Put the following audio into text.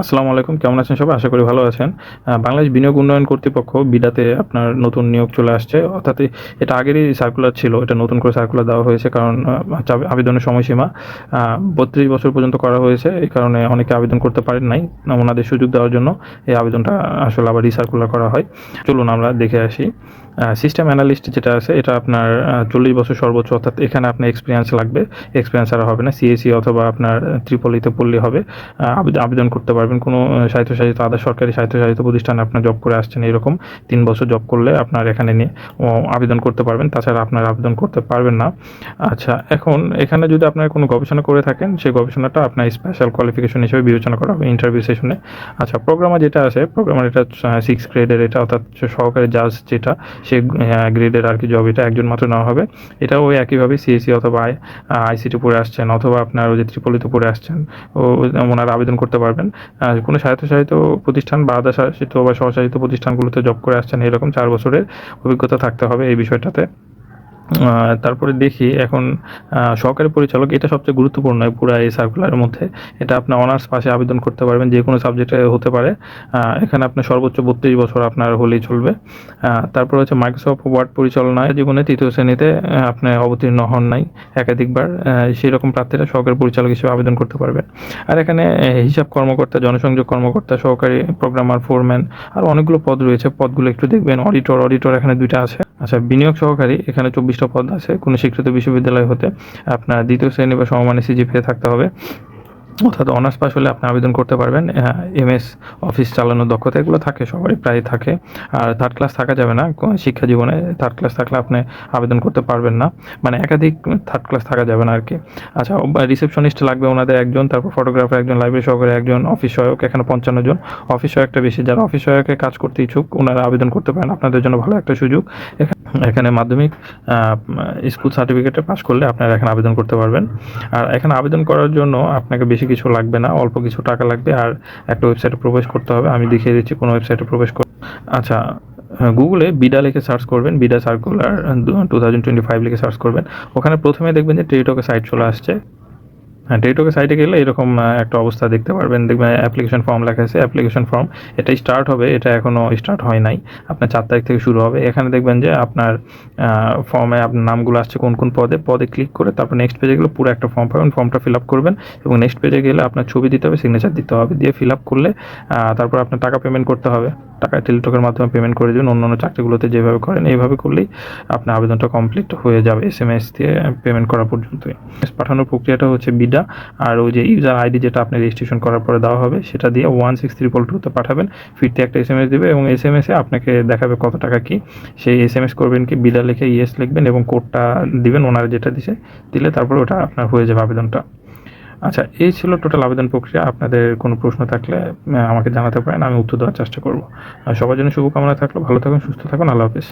আসসালামু আলাইকুম, কেমন আছেন সবাই? আশা করি ভালো আছেন। বাংলাদেশ বিনিয়োগ উন্নয়ন কর্তৃপক্ষ বিডাতে আপনার নতুন নিয়োগ চলে আসছে। অর্থাৎ এটা আগেরই সার্কুলার ছিল, এটা নতুন করে সার্কুলার দেওয়া হয়েছে কারণ আবেদনের সময়সীমা বত্রিশ বছর পর্যন্ত করা হয়েছে। এই কারণে অনেকে আবেদন করতে পারেন নাই ওনাদের সুযোগ দেওয়ার জন্য। এই আবেদনটা আসলে আবার রিসার্কুলার করা হয়। চলুন আমরা দেখে আসি। সিস্টেম অ্যানালিস্ট যেটা আছে, এটা আপনার চল্লিশ বছর সর্বোচ্চ, অর্থাৎ এখানে আপনার এক্সপিরিয়েন্স লাগবে। এক্সপিরিয়েন্স আর হবে না সিএসি অথবা আপনার ত্রিপলিতে পড়লে হবে। আবেদন করতে পারবেন। কোনো স্বায়ত্তশাসিত আধা সরকারি স্বায়ত্তশাসিত প্রতিষ্ঠানে আপনার জব করে আসছেন এরকম। তিন বছর জব করলে আপনার এখানে নিয়ে আবেদন করতে পারবেন। তাছাড়া আপনার আবেদন করতে পারবেন না। আচ্ছা এখন এখানে যদি আপনার কোনো গবেষণা করে থাকেন, সেই গবেষণাটা আপনার স্পেশাল কোয়ালিফিকেশন হিসেবে বিবেচনা করা হবে ইন্টারভিউ সেশনে আচ্ছা প্রোগ্রামার যেটা আছে প্রোগ্রামার এটা সিক্স গ্রেডের এটা, অর্থাৎ সহকারী জাজ যেটা সে গ্রেডের আর কি জব এটা একজন মাত্র নেওয়া হবে। এটাও ওই একইভাবে সিএসি অথবা আইসিটি পড়ে আসছেন অথবা আপনার ওই যে ত্রিপলিতে পড়ে আসছেন, ও ওনারা আবেদন করতে পারবেন। কোনো স্বায়ত্তশাসিত প্রতিষ্ঠান বা আধা শাসিত বা স্বশাসিত প্রতিষ্ঠানগুলোতে জব করে আসছেন এরকম চার বছরের অভিজ্ঞতা থাকতে হবে এই বিষয়টাতে। তারপরে দেখি এখন সহকারী পরিচালক, এটা সবচেয়ে গুরুত্বপূর্ণ পুরো এই সার্কুলারের মধ্যে। এটা আপনি অনার্স পাশে আবেদন করতে পারবেন, যে কোনো সাবজেক্টে হতে পারে। এখানে আপনার সর্বোচ্চ বত্রিশ বছর আপনার হলেই চলবে। তারপর হচ্ছে মাইক্রোসফট ওয়ার্ড পরিচালনায় জীবনে তৃতীয় শ্রেণীতে আপনি অবতীর্ণ হন নাই একাধিকবার। সেই রকম প্রার্থীরা সহকারী পরিচালক হিসেবে আবেদন করতে পারবেন। আর এখানে হিসাব কর্মকর্তা, জনসংযোগ কর্মকর্তা, সহকারী প্রোগ্রামার ফোরম্যান আর অনেকগুলো পদ রয়েছে। পদগুলো একটু দেখবেন। অডিটর অডিটর এখানে দুইটা আছে। আচ্ছা বিনিয়োগ সহকারী, এখানে চব্বিশটা পদ আছে। কোনো স্বীকৃত বিশ্ববিদ্যালয় হতে আপনার দ্বিতীয় শ্রেণি বা সমমানের সিজিপিএ থাকতে হবে। অর্থাৎ অনার্স পাস হলে আপনি আবেদন করতে পারবেন। এমএস অফিস চালানোর দক্ষতা এগুলো থাকে, সবারই প্রায় থাকে। আর থার্ড ক্লাস থাকা যাবে না শিক্ষা জীবনে থার্ড ক্লাস থাকলে আপনি আবেদন করতে পারবেন না। মানে একাধিক থার্ড ক্লাস থাকা যাবে না আর কি। আচ্ছা রিসেপশনিস্ট লাগবে ওনাদের একজন, তারপর ফটোগ্রাফার একজন লাইব্রেরি সহকারী একজন অফিস সহায়ক, এখানে পঞ্চান্ন জন। অফিস সহায়কটা বেশি, যারা অফিস সহায়কে কাজ করতে ইচ্ছুক, ওনারা আবেদন করতে পারেন। আপনাদের জন্য ভালো একটা সুযোগ। এখানে মাধ্যমিক স্কুল সার্টিফিকেটে পাস করলে আপনারা এখানে আবেদন করতে পারবেন। আর এখানে আবেদন করার জন্য আপনাকে বেশি কিছু লাগবে না, অল্প কিছু টাকা লাগবে আর একটা ওয়েবসাইটে প্রবেশ করতে হবে। আমি দেখিয়ে দিচ্ছি কোন ওয়েবসাইটে প্রবেশ কর আচ্ছা গুগলে বিডা লিখে সার্চ করবেন BIDA circular two thousand twenty five লিখে সার্চ করবেন। ওখানে প্রথমে দেখবেন যে টেলিটকের সাইট চলে আসছে। হ্যাঁ টেলিটকের সাইটে গেলে এরকম একটা অবস্থা দেখতে পারবেন। দেখবেন অ্যাপ্লিকেশন ফর্ম লেখা আছে অ্যাপ্লিকেশন ফর্ম এটা স্টার্ট হবে, এটা এখনও স্টার্ট হয় নাই। আপনার চার তারিখ থেকে শুরু হবে। এখানে দেখবেন যে আপনার ফর্মে আপনার নামগুলো আসছে কোন কোন পদে। পদে ক্লিক করে তারপর নেক্সট পেজে গেলে পুরো একটা ফর্ম পাবেন। ফর্মটা ফিল আপ করবেন এবং নেক্সট পেজে গেলে আপনার ছবি দিতে হবে সিগনেচার দিতে হবে। দিয়ে ফিল আপ করলে তারপর আপনার টাকা পেমেন্ট করতে হবে। টাকা টেলিটকের মাধ্যমে পেমেন্ট করে দেবেন অন্যান্য চাকরিগুলোতে যেভাবে করেন, এইভাবে করলেই আপনার আবেদনটা কমপ্লিট হয়ে যাবে। এস এম এস দিয়ে পেমেন্ট করা পর্যন্তই। পাঠানোর প্রক্রিয়াটা হচ্ছে বিডা আর ওই যে ইউজার আইডি যেটা আপনি রেজিস্ট্রেশন করার পরে দেওয়া হবে, সেটা দিয়ে ওয়ান সিক্স ত্রিপল টুতে পাঠাবেন। ফিরতে একটা এস এম এস দেবে এবং এস এম এসে আপনাকে দেখাবে কত টাকা কি। সেই এস এম এস করবেন কি বিডা লিখে ইয়েস লিখবেন এবং কোডটা দিবেন, ওনার যেটা দিছে, দিলে তারপরে ওটা আপনার হয়ে যাবে আবেদনটা। আচ্ছা এই ছিল টোটাল আবেদন প্রক্রিয়া। আপনাদের কোনো প্রশ্ন থাকলে আমাকে জানাতে পারেন, আমি উত্তর দেওয়ার চেষ্টা করব। সবার জন্য শুভকামনা থাকল। ভালো থাকুন, সুস্থ থাকুন। আল্লাহ হাফিজ।